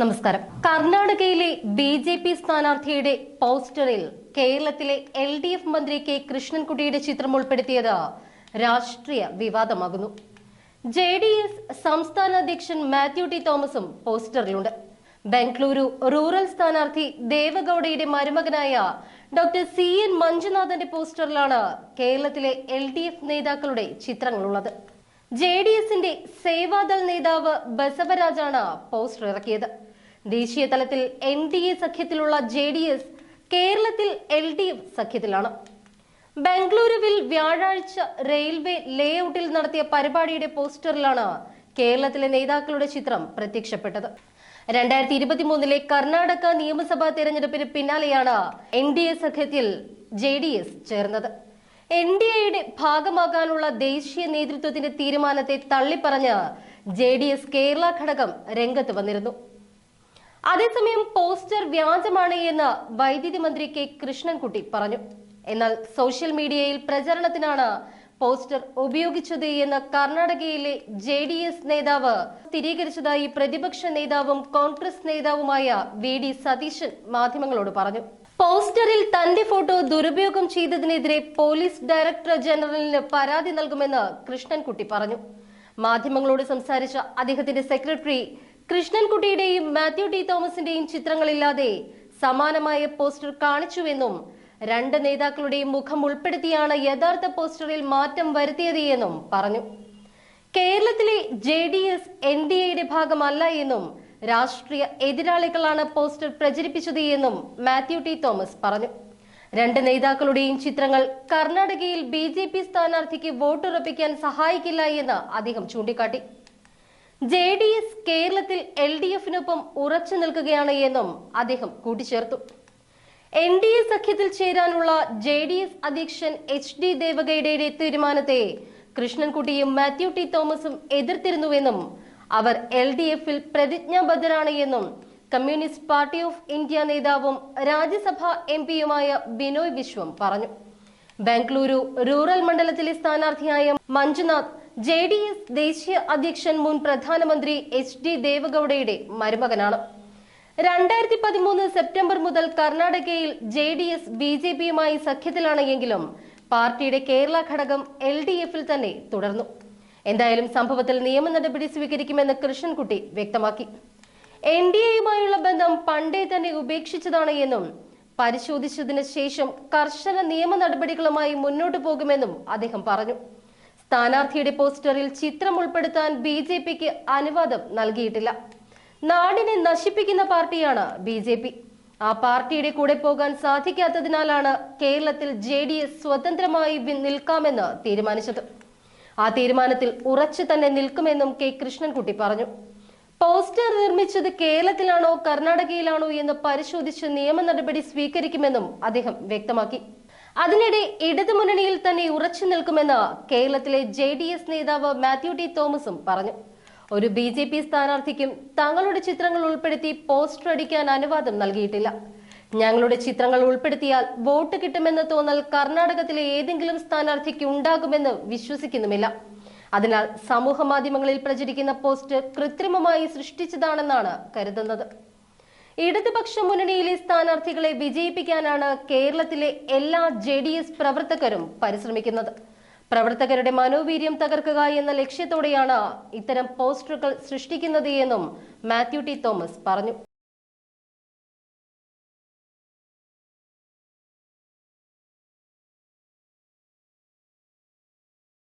നമസ്കാരം. കർണാടകയിലെ B J P സ്ഥാനാർത്ഥിയുടെ പോസ്റ്ററിൽ കേരളത്തിലെ എൽ ഡി എഫ് മന്ത്രി കെ കൃഷ്ണൻകുട്ടിയുടെ ചിത്രം ഉൾപ്പെടുത്തിയത് രാഷ്ട്രീയ വിവാദമാകുന്നു. ജെ ഡി എസ് സംസ്ഥാന അധ്യക്ഷൻ മാത്യു ടി തോമസും പോസ്റ്ററിലുണ്ട്. ബംഗളൂരു റൂറൽ സ്ഥാനാർത്ഥി ദേവഗൌഡയുടെ മരുമകനായ ഡോക്ടർ സി എൻ മഞ്ജുനാഥന്റെ പോസ്റ്ററിലാണ് കേരളത്തിലെ എൽ ഡി എഫ് നേതാക്കളുടെ ചിത്രങ്ങളുള്ളത്. ജെ ഡി എസിന്റെ സേവാദൾ നേതാവ് ബസവരാജാണ് പോസ്റ്റർ ഇറക്കിയത്. ദേശീയ തലത്തിൽ എൻ ഡി എ സഖ്യത്തിലുള്ള ജെ ഡി എസ് കേരളത്തിൽ എൽ ഡി എഫ് സഖ്യത്തിലാണ്. ബംഗളൂരുവിൽ വ്യാഴാഴ്ച റെയിൽവേ ലേഔട്ടിൽ നടത്തിയ പരിപാടിയുടെ പോസ്റ്ററിലാണ് കേരളത്തിലെ നേതാക്കളുടെ ചിത്രം പ്രത്യക്ഷപ്പെട്ടത്. രണ്ടായിരത്തി ഇരുപത്തി മൂന്നിലെ കർണാടക നിയമസഭാ തെരഞ്ഞെടുപ്പിന് പിന്നാലെയാണ് എൻ ഡി എ സഖ്യത്തിൽ ജെ ഡി എസ് ചേർന്നത്. എൻ ഡി എയുടെ ഭാഗമാകാനുള്ള ദേശീയ നേതൃത്വത്തിന്റെ തീരുമാനത്തെ തള്ളിപ്പറഞ്ഞ് ജെ ഡി എസ് കേരള ഘടകം രംഗത്ത് വന്നിരുന്നു. അതേസമയം പോസ്റ്റർ വ്യാജമാണ് എന്ന് വൈദ്യുതി മന്ത്രി കെ കൃഷ്ണൻകുട്ടി പറഞ്ഞു. എന്നാൽ സോഷ്യൽ മീഡിയയിൽ പ്രചരണത്തിനാണ് പോസ്റ്റർ ഉപയോഗിച്ചത് എന്ന് കർണാടകയിലെ ജെ ഡി എസ് നേതാവ് സ്ഥിരീകരിച്ചതായി പ്രതിപക്ഷ നേതാവും കോൺഗ്രസ് നേതാവുമായ വി ഡി സതീശൻ മാധ്യമങ്ങളോട് പറഞ്ഞു. പോസ്റ്ററിൽ തന്റെ ഫോട്ടോ ദുരുപയോഗം ചെയ്തതിനെതിരെ പോലീസ് ഡയറക്ടർ ജനറലിന് പരാതി നൽകുമെന്ന് കൃഷ്ണൻകുട്ടി പറഞ്ഞു. മാധ്യമങ്ങളോട് സംസാരിച്ച അദ്ദേഹത്തിന്റെ സെക്രട്ടറി കൃഷ്ണൻകുട്ടിയുടെയും മാത്യു ടി തോമസിന്റെയും ചിത്രങ്ങളില്ലാതെ സമാനമായ പോസ്റ്റർ കാണിച്ചുവെന്നും രണ്ട് നേതാക്കളുടെയും മുഖം ഉൾപ്പെടുത്തിയാണ് യഥാർത്ഥ പോസ്റ്ററിൽ മാറ്റം വരുത്തിയത് എന്നും പറഞ്ഞു. കേരളത്തിലെ J D S N D എയുടെ ഭാഗമല്ല എന്നും രാഷ്ട്രീയ എതിരാളികളാണ് പോസ്റ്റർ പ്രചരിപ്പിച്ചത് എന്നും മാത്യു ടി തോമസ് പറഞ്ഞു. രണ്ട് നേതാക്കളുടെയും ചിത്രങ്ങൾ കർണാടകയിൽ ബി ജെ പി സ്ഥാനാർത്ഥിക്ക് വോട്ടുറപ്പിക്കാൻ സഹായിക്കില്ല എന്ന് അദ്ദേഹം ചൂണ്ടിക്കാട്ടി. ജെ ഡി എസ് കേരളത്തിൽ എൽ ഡി എഫിനൊപ്പം ഉറച്ചു നിൽക്കുകയാണ് എന്നും അദ്ദേഹം കൂട്ടിച്ചേർത്തു. എൻ ഡി എ സഖ്യത്തിൽ ചേരാനുള്ള ജെ ഡി എസ് അധ്യക്ഷൻ എച്ച് ഡി ദേവഗൌഡയുടെ തീരുമാനത്തെ കൃഷ്ണൻകുട്ടിയും മാത്യു ടി തോമസും എതിർത്തിരുന്നുവെന്നും അവർ എൽ ഡി എഫിൽ പ്രതിജ്ഞാബദ്ധരാണ് എന്നും കമ്മ്യൂണിസ്റ്റ് പാർട്ടി ഓഫ് ഇന്ത്യ നേതാവും രാജ്യസഭാ എം പിയുമായ ബിനോയ് വിശ്വം പറഞ്ഞു. ബംഗളൂരു റൂറൽ മണ്ഡലത്തിലെ സ്ഥാനാർത്ഥിയായ മഞ്ജുനാഥ് ജെ ഡി എസ് ദേശീയ അധ്യക്ഷൻ മുൻ പ്രധാനമന്ത്രി എച്ച് ഡി ദേവഗൌഡയുടെ മരുമകനാണ്. രണ്ടായിരത്തി പതിമൂന്ന് സെപ്റ്റംബർ മുതൽ കർണാടകയിൽ J D S B J പിയുമായി സഖ്യത്തിലാണ് എങ്കിലും പാർട്ടിയുടെ കേരള ഘടകം എൽ ഡി എഫിൽ തന്നെ തുടർന്നു. എന്തായാലും സംഭവത്തിൽ നിയമ നടപടി സ്വീകരിക്കുമെന്ന് കൃഷ്ണൻകുട്ടി വ്യക്തമാക്കി. എൻ ഡി എയുമായുള്ള ബന്ധം പണ്ടേ തന്നെ ഉപേക്ഷിച്ചതാണ് എന്നും പരിശോധിച്ചതിന് ശേഷം കർശന നിയമ നടപടികളുമായി മുന്നോട്ടു പോകുമെന്നും അദ്ദേഹം പറഞ്ഞു. സ്ഥാനാർത്ഥിയുടെ പോസ്റ്ററിൽ ചിത്രം ഉൾപ്പെടുത്താൻ ബി ജെ പിക്ക് അനുവാദം നൽകിയിട്ടില്ല. നാടിനെ നശിപ്പിക്കുന്ന പാർട്ടിയാണ് ബി ജെ പി. ആ പാർട്ടിയുടെ കൂടെ പോകാൻ സാധിക്കാത്തതിനാലാണ് കേരളത്തിൽ ജെ ഡി എസ് സ്വതന്ത്രമായി നിൽക്കാമെന്ന് തീരുമാനിച്ചത്. ആ തീരുമാനത്തിൽ ഉറച്ചു തന്നെ നിൽക്കുമെന്നും കെ കൃഷ്ണൻകുട്ടി പറഞ്ഞു. പോസ്റ്റർ നിർമ്മിച്ചത് കേരളത്തിലാണോ കർണാടകയിലാണോ എന്ന് പരിശോധിച്ച് നിയമ നടപടി സ്വീകരിക്കുമെന്നും അദ്ദേഹം വ്യക്തമാക്കി. അതിനിടെ ഇടതു മുന്നണിയിൽ തന്നെ ഉറച്ചു നിൽക്കുമെന്ന് കേരളത്തിലെ ജെ ഡി എസ് നേതാവ് മാത്യു ടി തോമസും പറഞ്ഞു. ഒരു ബി ജെ പി സ്ഥാനാർത്ഥിക്കും തങ്ങളുടെ ചിത്രങ്ങൾ ഉൾപ്പെടുത്തി പോസ്റ്റർ അടിക്കാൻ അനുവാദം നൽകിയിട്ടില്ല. ഞങ്ങളുടെ ചിത്രങ്ങൾ ഉൾപ്പെടുത്തിയാൽ വോട്ട് കിട്ടുമെന്ന തോന്നൽ കർണാടകത്തിലെ ഏതെങ്കിലും സ്ഥാനാർത്ഥിക്ക് ഉണ്ടാകുമെന്ന് വിശ്വസിക്കുന്നുമില്ല. അതിനാൽ സമൂഹ മാധ്യമങ്ങളിൽ പ്രചരിക്കുന്ന പോസ്റ്റ് കൃത്രിമമായി സൃഷ്ടിച്ചതാണെന്നാണ് കരുതുന്നത്. ഇടതുപക്ഷ മുന്നണിയിലെ സ്ഥാനാർത്ഥികളെ വിജയിപ്പിക്കാനാണ് കേരളത്തിലെ എല്ലാ ജെ ഡി എസ് പ്രവർത്തകരും പരിശ്രമിക്കുന്നത്. പ്രവർത്തകരുടെ മനോവീര്യം തകർക്കുക എന്ന ലക്ഷ്യത്തോടെയാണ് ഇത്തരം പോസ്റ്ററുകൾ സൃഷ്ടിക്കുന്നത് എന്നും മാത്യു ടി തോമസ് പറഞ്ഞു.